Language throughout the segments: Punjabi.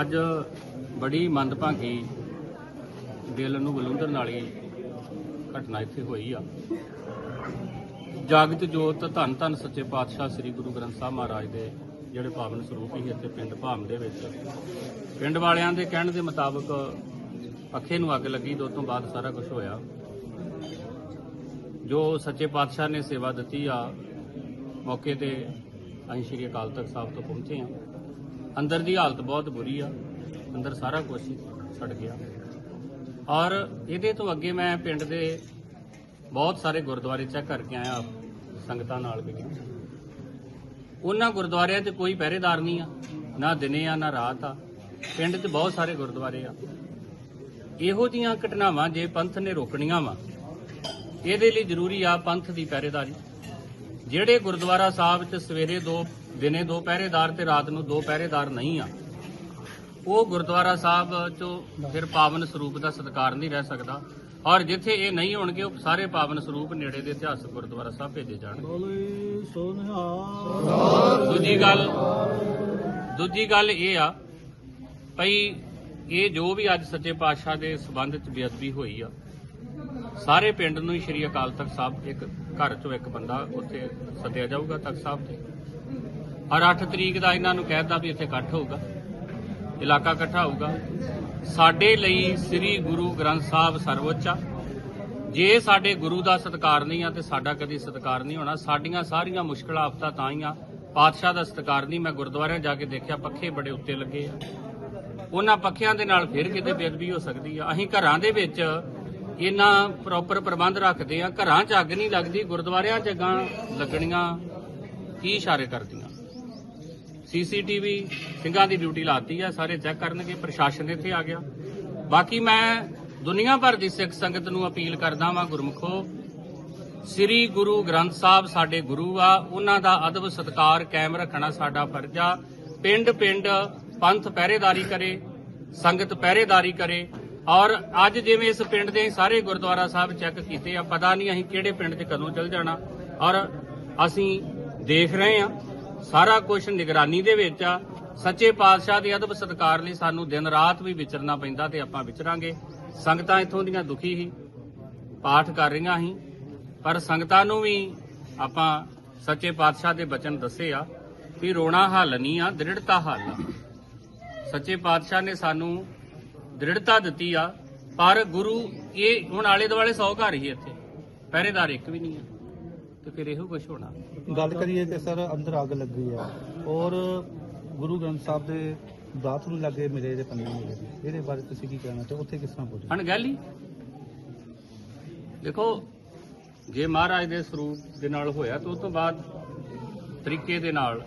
ਅੱਜ ਬੜੀ ਮੰਦਭਾਗੀ ਦਿਲ ਨੂੰ ਬਲੁੰਦਰਨ ਵਾਲੀ ਘਟਨਾ ਇੱਥੇ ਹੋਈ ਆ। ਜਾਗਤ ਜੋਤ ਧੰਨ ਧੰਨ ਸੱਚੇ ਪਾਤਸ਼ਾਹ ਸ੍ਰੀ ਗੁਰੂ ਗ੍ਰੰਥ ਸਾਹਿਬ ਮਹਾਰਾਜ ਦੇ ਜਿਹੜੇ ਪਾਵਨ ਸਰੂਪ ਹੀ ਇੱਥੇ ਪਿੰਡ ਭਾਮ ਦੇ ਵਿੱਚ। ਪਿੰਡ ਵਾਲਿਆਂ ਦੇ ਕਹਿਣ ਦੇ ਮੁਤਾਬਕ ਪੱਖੇ ਨੂੰ ਅੱਗ ਲੱਗੀ ਤੇ ਉਸ ਤੋਂ ਬਾਅਦ ਸਾਰਾ ਕੁਝ ਹੋਇਆ। ਜੋ ਸੱਚੇ ਪਾਤਸ਼ਾਹ ਨੇ ਸੇਵਾ ਦਿੱਤੀ ਆ, ਮੌਕੇ ਤੇ ਅਸੀਂ ਸ਼੍ਰੀ ਅਕਾਲ ਤਖਤ ਸਾਹਿਬ ਤੋਂ ਪਹੁੰਚੇ ਆ ਅੰਦਰ ਦੀ ਹਾਲਤ ਬਹੁਤ ਬੁਰੀ ਆ। ਅੰਦਰ ਸਾਰਾ ਕੁਝ ਹੀ ਸੜ ਗਿਆ। ਔਰ ਇਹਦੇ ਤੋਂ ਅੱਗੇ ਮੈਂ ਪਿੰਡ ਦੇ ਬਹੁਤ ਸਾਰੇ ਗੁਰਦੁਆਰੇ ਚੈੱਕ ਕਰਕੇ ਆਇਆ, ਸੰਗਤਾਂ ਨਾਲ ਵੀ। ਉਹਨਾਂ ਗੁਰਦੁਆਰਿਆਂ 'ਚ ਕੋਈ ਪਹਿਰੇਦਾਰ ਨਹੀਂ ਆ। ਨਾ ਦਿਨੇ ਆ, ਨਾ ਰਾਤ ਆ। ਪਿੰਡ 'ਚ ਬਹੁਤ ਸਾਰੇ ਗੁਰਦੁਆਰੇ ਆ। ਇਹੋ ਜੀਆਂ ਘਟਨਾਵਾਂ ਜੇ ਪੰਥ ਨੇ ਰੋਕਣੀਆਂ ਵਾ, ਇਹਦੇ ਲਈ ਜ਼ਰੂਰੀ ਆ ਪੰਥ ਦੀ ਪਹਿਰੇਦਾਰੀ। ਜਿਹੜੇ ਗੁਰਦੁਆਰਾ ਸਾਹਿਬ 'ਚ ਸਵੇਰੇ ਦੋ, ਦਿਨੇ ਦੋ ਪਹਿਰੇਦਾਰ ਤੇ ਰਾਤ ਨੂੰ ਦੋ ਪਹਿਰੇਦਾਰ ਨਹੀਂ ਆ, ਉਹ ਗੁਰਦੁਆਰਾ ਸਾਹਿਬ 'ਚੋਂ ਫਿਰ ਪਾਵਨ ਸਰੂਪ ਦਾ ਸਤਿਕਾਰ ਨਹੀਂ ਰਹਿ ਸਕਦਾ। ਔਰ ਜਿੱਥੇ ਇਹ ਨਹੀਂ ਹੋਣਗੇ, ਉਹ ਸਾਰੇ ਪਾਵਨ ਸਰੂਪ ਨੇੜੇ ਦੇ ਇਤਿਹਾਸਕ ਗੁਰਦੁਆਰਾ ਸਾਹਿਬ ਭੇਜੇ ਜਾਣਗੇ। ਦੂਜੀ ਗੱਲ ਦੂਜੀ ਗੱਲ ਇਹ ਆ, ਭਈ ਇਹ ਜੋ ਵੀ ਅੱਜ ਸੱਚੇ ਪਾਤਸ਼ਾਹ ਦੇ ਸਬੰਧ ਚ ਬੇਅਦਬੀ ਹੋਈ ਆ, ਸਾਰੇ ਪਿੰਡ ਨੂੰ ਸ਼੍ਰੀ ਅਕਾਲ ਤਖਤ ਸਾਹਿਬ ਇੱਕ ਘਰ ਚੋਂ ਇੱਕ ਬੰਦਾ ਉੱਥੇ ਸੱਦਿਆ ਜਾਊਗਾ ਤਖਤ ਸਾਹਿਬ ਤੇ। ਔਰ 8 ਤਰੀਕ ਦਾ ਇਹਨਾਂ ਨੂੰ ਕਹਿਤਾ ਵੀ ਇੱਥੇ ਇਕੱਠ ਹੋਊਗਾ, ਇਲਾਕਾ ਇਕੱਠਾ ਹੋਊਗਾ। ਸਾਡੇ ਲਈ ਸ੍ਰੀ ਗੁਰੂ ਗ੍ਰੰਥ ਸਾਹਿਬ ਸਰਵਉੱਚ ਆ। ਜੇ ਸਾਡੇ ਗੁਰੂ ਦਾ ਸਤਿਕਾਰ ਨਹੀਂ ਆ ਤੇ ਸਾਡਾ ਕਦੀ ਸਤਿਕਾਰ ਨਹੀਂ ਹੋਣਾ। ਸਾਡੀਆਂ ਸਾਰੀਆਂ ਮੁਸ਼ਕਲਾਂ, ਆਫਤਾਂ ਤਾਂ ਹੀ ਆ। ਪਾਤਸ਼ਾਹ ਦਾ ਸਤਿਕਾਰ ਨਹੀਂ, ਮੈਂ ਗੁਰਦੁਆਰਿਆਂ ਜਾ ਕੇ ਦੇਖਿਆ, ਪੱਖੇ ਬੜੇ ਉੱਤੇ ਲੱਗੇ ਆ। ਉਹਨਾਂ ਪੱਖਿਆਂ ਦੇ ਨਾਲ ਫਿਰ ਕਿਤੇ ਬੇਅਦਬੀ ਹੋ ਸਕਦੀ ਆ। ਅਸੀਂ ਘਰਾਂ ਦੇ ਵਿੱਚ ਇਹਨਾਂ ਪ੍ਰੋਪਰ ਪ੍ਰਬੰਧ ਰੱਖਦੇ ਆ, ਘਰਾਂ 'ਚ ਅੱਗ ਨਹੀਂ ਲੱਗਦੀ, ਗੁਰਦੁਆਰਿਆਂ 'ਚ ਅੱਗਾਂ ਲੱਗਣੀਆਂ, ਕੀ ਇਸ਼ਾਰੇ ਕਰਦੀਆਂ? ਸੀਸੀਟੀਵੀ ਸਿੰਘਾਂ ਦੀ ਡਿਊਟੀ ਲਾਤੀ ਆ, ਸਾਰੇ ਚੈੱਕ ਕਰਨਗੇ, ਪ੍ਰਸ਼ਾਸਨ ਇੱਥੇ ਆ ਗਿਆ। ਬਾਕੀ ਮੈਂ ਦੁਨੀਆ ਭਰ ਦੀ ਸਿੱਖ ਸੰਗਤ ਨੂੰ ਅਪੀਲ ਕਰਦਾ ਵਾਂ ਗੁਰਮੁਖੋ, ਸ੍ਰੀ ਗੁਰੂ ਗ੍ਰੰਥ ਸਾਹਿਬ ਸਾਡੇ ਗੁਰੂ ਆ, ਉਹਨਾਂ ਦਾ ਅਦਬ ਸਤਕਾਰ ਕਾਇਮ ਰੱਖਣਾ ਸਾਡਾ ਫਰਜ਼ ਆ। ਪਿੰਡ ਪਿੰਡ ਪੰਥ ਪਹਿਰੇਦਾਰੀ ਕਰੇ, ਸੰਗਤ ਪਹਿਰੇਦਾਰੀ ਕਰੇ ਔਰ ਅੱਜ ਜਿਵੇਂ ਇਸ ਪਿੰਡ ਦੇ ਸਾਰੇ ਗੁਰਦੁਆਰਾ ਸਾਹਿਬ ਚੈੱਕ ਕੀਤੇ ਆ, ਪਤਾ ਨਹੀਂ ਅਸੀਂ ਕਿਹੜੇ ਪਿੰਡ 'ਚ ਕਦੋਂ ਚੱਲ ਜਾਣਾ। ਔਰ ਅਸੀਂ ਦੇਖ ਰਹੇ ਆ ਸਾਰਾ ਕੁਝ ਨਿਗਰਾਨੀ ਦੇ ਵਿੱਚ ਆ। ਸੱਚੇ ਪਾਤਸ਼ਾਹ ਦੇ ਅਦਬ ਸਤਕਾਰ ਲਈ ਸਾਨੂੰ ਦਿਨ ਰਾਤ ਵੀ ਵਿਚਰਨਾ ਪੈਂਦਾ ਤੇ ਆਪਾਂ ਵਿਚਰਾਂਗੇ। ਸੰਗਤਾਂ ਇੱਥੋਂ ਦੀਆਂ ਦੁਖੀ ਸੀ, ਪਾਠ ਕਰ ਰਹੀਆਂ ਸੀ। ਪਰ ਸੰਗਤਾਂ ਨੂੰ ਵੀ ਆਪਾਂ ਸੱਚੇ ਪਾਤਸ਼ਾਹ ਦੇ ਬਚਨ ਦੱਸੇ ਆ ਵੀ ਰੋਣਾ ਹੱਲ ਨਹੀਂ ਆ, ਦ੍ਰਿੜਤਾ ਹੱਲ ਆ। ਸੱਚੇ ਪਾਤਸ਼ਾਹ ਨੇ ਸਾਨੂੰ ਦ੍ਰਿੜਤਾ ਦਿੱਤੀ ਆ ਪਰ ਗੁਰੂ ਇਹ ਹੁਣ ਆਲੇ ਦੁਆਲੇ 100 ਘਰ ਹੀ ਇੱਥੇ। ਪਹਿਰੇਦਾਰ ਇੱਕ ਵੀ ਨਹੀਂ ਆ। ਤੇ ਫਿਰ ਇਹੋ ਕੁਝ ਹੋਣਾ। ਗੱਲ ਕਰੀਏ ਤੇ ਸਰ ਅੰਦਰ ਅੱਗ ਲੱਗੀ ਆ। ਔਰ ਗੁਰੂ ਗ੍ਰੰਥ ਸਾਹਿਬ ਦੇ ਦਾਤ ਨੂੰ ਲੱਗੇ ਮਿਲੇ ਦੇ ਪੰਨੇ ਮਿਲੇ। ਇਹਦੇ ਬਾਰੇ ਤੁਸੀਂ ਕੀ ਕਹਿਣਾ ਤੇ ਉੱਥੇ ਕਿਸ ਤਰ੍ਹਾਂ ਪਹੁੰਚੇ ਅਣਗਹਿਲੀ। ਦੇਖੋ ਜੇ ਮਹਾਰਾਜ ਦੇ ਸਰੂਪ ਦੇ ਨਾਲ ਹੋਇਆ ਤਾਂ ਉਸ ਤੋਂ ਬਾਅਦ ਤਰੀਕੇ ਦੇ ਨਾਲ।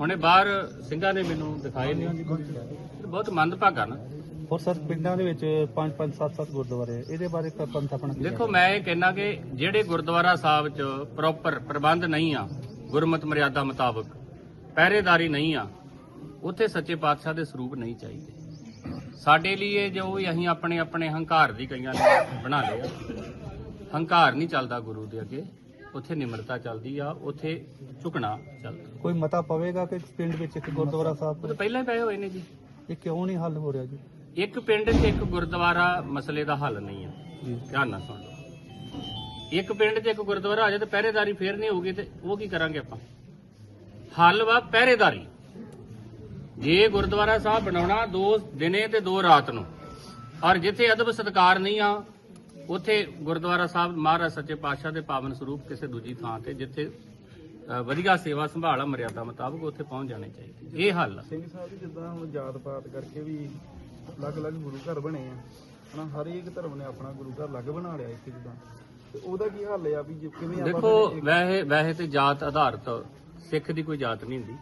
ਹੁਣੇ ਬਾਹਰ ਸਿੰਘਾਂ ਨੇ ਮੈਨੂੰ ਦਿਖਾਏ ਨੇ। ਬਹੁਤ ਮੰਦਭਾਗਾ ਨਾ। ਔਰ ਸਰ ਪਿੰਡਾਂ ਦੇ ਵਿੱਚ 5 5 7 7 ਗੁਰਦੁਆਰੇ। ਇਹਦੇ ਬਾਰੇ ਪੰਥ ਆਪਣਾ ਕੀ ਦੇਖੋ ਮੈਂ ਇਹ ਕਹਿਣਾ ਕਿ ਜਿਹੜੇ ਗੁਰਦੁਆਰਾ ਸਾਹਿਬ 'ਚ ਪ੍ਰੋਪਰ ਪ੍ਰਬੰਧ ਨਹੀਂ ਆ ਗੁਰਮਤ ਮਰਿਆਦਾ ਮੁਤਾਬਕ ਪਹਿਰੇਦਾਰੀ ਨਹੀਂ ਆ ਉੱਥੇ ਸੱਚੇ ਪਾਤਸ਼ਾਹ ਦੇ ਸਰੂਪ ਨਹੀਂ ਚਾਹੀਦੇ। ਸਾਡੇ ਲਈ ਇਹ ਜੋ ਵੀ ਅਸੀਂ ਆਪਣੇ ਆਪਣੇ ਹੰਕਾਰ ਦੀ ਕਈਆਂ ਨੇ ਬਣਾ ਲਿਆ ਹੰਕਾਰ ਨਹੀਂ ਚੱਲਦਾ ਗੁਰੂ ਦੇ ਅੱਗੇ ਉੱਥੇ ਨਿਮਰਤਾ ਚੱਲਦੀ ਆ ਉੱਥੇ ਝੁਕਣਾ ਚੱਲਦਾ। ਕੋਈ ਮਤਾ ਪਵੇਗਾ ਕਿ ਪਿੰਡ ਵਿੱਚ ਇੱਕ ਗੁਰਦੁਆਰਾ ਸਾਹਿਬ? ਪਹਿਲਾਂ ਹੀ ਪਏ ਹੋਏ ਨੇ ਜੀ। ਇਹ ਕਿਉਂ ਨਹੀਂ ਹੱਲ ਹੋ ਰਿਹਾ ਜੀ? ਇੱਕ ਪਿੰਡ 'ਚ ਇੱਕ ਗੁਰਦੁਆਰਾ ਮਸਲੇ ਦਾ ਹੱਲ ਨਹੀਂ ਆ ਜੀ। ਧਿਆਨ ਨਾਲ ਸੁਣ ਲਓ। ਇੱਕ ਪਿੰਡ 'ਚ ਇੱਕ ਗੁਰਦੁਆਰਾ ਆ ਜਾਏ ਤੇ ਪਹਿਰੇਦਾਰੀ ਫੇਰ ਨਹੀਂ ਹੋਊਗੀ ਤੇ ਉਹ ਕੀ ਕਰਾਂਗੇ ਆਪਾਂ? ਹੱਲ ਵਾ ਪਹਿਰੇਦਾਰੀ। ਜੇ ਗੁਰਦੁਆਰਾ ਸਾਹਿਬ ਬਣਾਉਣਾ ਦੋ ਦਿਨੇ ਤੇ ਦੋ ਰਾਤ ਨੂੰ ਔਰ ਜਿੱਥੇ ਅਦਬ ਸਤਕਾਰ ਨਹੀਂ ਆ ਉੱਥੇ ਗੁਰਦੁਆਰਾ ਸਾਹਿਬ ਮਹਾਰਾਜ ਸੱਚੇ ਪਾਤਸ਼ਾਹ ਦੇ ਪਾਵਨ ਸਰੂਪ ਕਿਸੇ ਦੂਜੀ ਥਾਂ ਤੇ ਜਿੱਥੇ ਵਧੀਆ ਸੇਵਾ ਸੰਭਾਲ ਮਰਿਆਦਾ ਮੁਤਾਬਕ ਉੱਥੇ ਪਹੁੰਚ ਜਾਣੇ ਚਾਹੀਦੇ ਇਹ ਹੱਲ ਆ। ਸਿੰਘ ਸਾਹਿਬ ਜੀ ਜਿੱਦਾਂ ਹੁਣ ਜਾਤ ਪਾਤ ਕਰਕੇ ਵੀ ਅਲੱਗ-ਅਲੱਗ ਗੁਰੂ ਘਰ ਬਣੇ ਆ ਹਨਾ ਹਰ ਇੱਕ ਧਰਮ ਨੇ ਆਪਣਾ ਗੁਰੂ ਘਰ ਅਲੱਗ ਬਣਾ ਲਿਆ ਇੱਥੇ ਜਿੱਦਾਂ। ਤੇ ਉਹਦਾ ਕੀ ਹੱਲ ਆ ਵੀ ਜੇ ਕਿਵੇਂ ਆਪਾਂ ਦੇਖੋ ਫਿਰ ਇੱਕ- ਵੈਸੇ ਵੈਸੇ ਤੇ ਜਾਤ ਆਧਾਰਿਤ ਸਿੱਖ ਦੀ ਕੋਈ ਜਾਤ ਨਹੀਂ ਹੁੰਦੀ।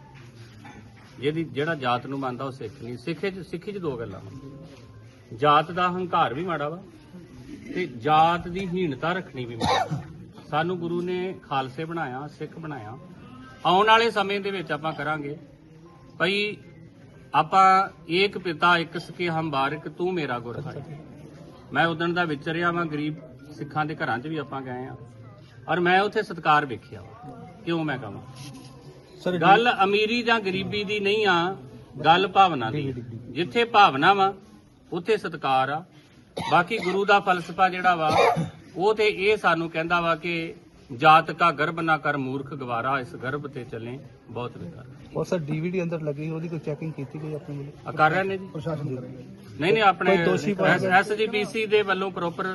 ਜਿਹਦੀ ਜਿਹੜਾ ਜਾਤ ਨੂੰ ਮੰਨਦਾ ਉਹ ਸਿੱਖ ਨਹੀਂ। ਸਿੱਖੇ ਚ ਸਿੱਖੀ ਚ ਦੋ ਗੱਲਾਂ ਵਾ। ਜਾਤ ਦਾ ਹੰਕਾਰ ਵੀ ਮਾੜਾ ਵਾ ਤੇ ਜਾਤ ਦੀ ਹੀਣਤਾ ਰੱਖਣੀ ਵੀ ਮਾੜਾ। ਸਾਨੂੰ ਗੁਰੂ ਨੇ ਖਾਲਸੇ ਬਣਾਇਆ ਸਿੱਖ ਬਣਾਇਆ। ਆਉਣ ਵਾਲੇ ਸਮੇਂ ਦੇ ਵਿੱਚ ਆਪਾਂ ਕਰਾਂਗੇ। ਭਈ ਆਪਾਂ ਏਕ ਪਿਤਾ ਇੱਕ ਸਕੇ ਹਮ ਬਾਰਿਕ ਤੂੰ ਮੇਰਾ ਗੁਰ ਹੈ ਮੈਂ ਉਦਣ ਦਾ ਵਿਚਰਿਆ ਵਾਂ ਗਰੀਬ ਸਿੱਖਾਂ ਦੇ ਘਰਾਂ 'ਚ ਵੀ ਆਪਾਂ ਗਏ ਆ। ਔਰ ਮੈਂ ਉੱਥੇ ਸਤਕਾਰ ਵੇਖਿਆ ਵਾ। ਕਿਉਂ ਮੈਂ ਕਹਾਂ? ਸਰ ਗੱਲ ਅਮੀਰੀ ਜਾਂ ਗਰੀਬੀ ਦੀ ਨਹੀਂ ਆ ਗੱਲ ਭਾਵਨਾ ਦੀ। ਜਿੱਥੇ ਭਾਵਨਾ ਵਾ ਉੱਥੇ ਸਤਕਾਰ ਆ। ਬਾਕੀ ਗੁਰੂ ਦਾ ਫਲਸਫਾ ਜਿਹੜਾ ਵਾ ਉਹ ਤੇ ਇਹ ਸਾਨੂੰ ਕਹਿੰਦਾ ਵਾ ਕਿ ਜਾਤ ਕਾ ਗਰਭ ਨਾ ਕਰ ਮੂਰਖ ਗਵਾਰਾ ਇਸ ਗਰਭ ਤੇ ਚੱਲੇ ਬਹੁਤ ਵਿਕਾਰ ਔਰ ਸਰ ਡੀਵੀਡੀ ਅੰਦਰ ਲੱਗੀ ਉਹਦੀ ਕੋਈ ਚੈਕਿੰਗ ਕੀਤੀ ਗਈ ਆਪਣੇ ਵੱਲੋਂ ਆ ਕਰ ਰਹੇ ਨੇ ਜੀ? ਪ੍ਰਸ਼ਾਸਨ ਕਰੇਗਾ ਨਹੀਂ ਨਹੀਂ ਆਪਣੇ? ਐਸਜੀਪੀਸੀ ਦੇ ਵੱਲੋਂ ਪ੍ਰੋਪਰ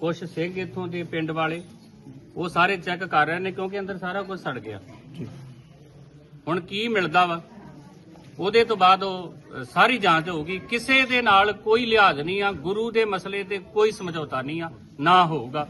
ਕੁਝ ਸਿੰਘ ਇੱਥੋਂ ਦੇ ਪਿੰਡ ਵਾਲੇ ਉਹ ਸਾਰੇ ਚੈੱਕ ਕਰ ਰਹੇ ਨੇ ਕਿਉਂਕਿ ਅੰਦਰ ਸਾਰਾ ਕੁਝ ਸੜ ਗਿਆ। ਹੁਣ ਕੀ ਮਿਲਦਾ ਵਾ? ਉਹਦੇ ਤੋਂ ਬਾਅਦ ਉਹ ਸਾਰੀ ਜਾਂਚ ਹੋਊਗੀ। ਕਿਸੇ ਦੇ ਨਾਲ ਕੋਈ ਲਿਹਾਜ਼ ਨਹੀਂ ਆ ਗੁਰੂ ਦੇ ਮਸਲੇ ਤੇ ਕੋਈ ਸਮਝੌਤਾ ਨਹੀਂ ਆ। ਨਾ ਹੋਊਗਾ।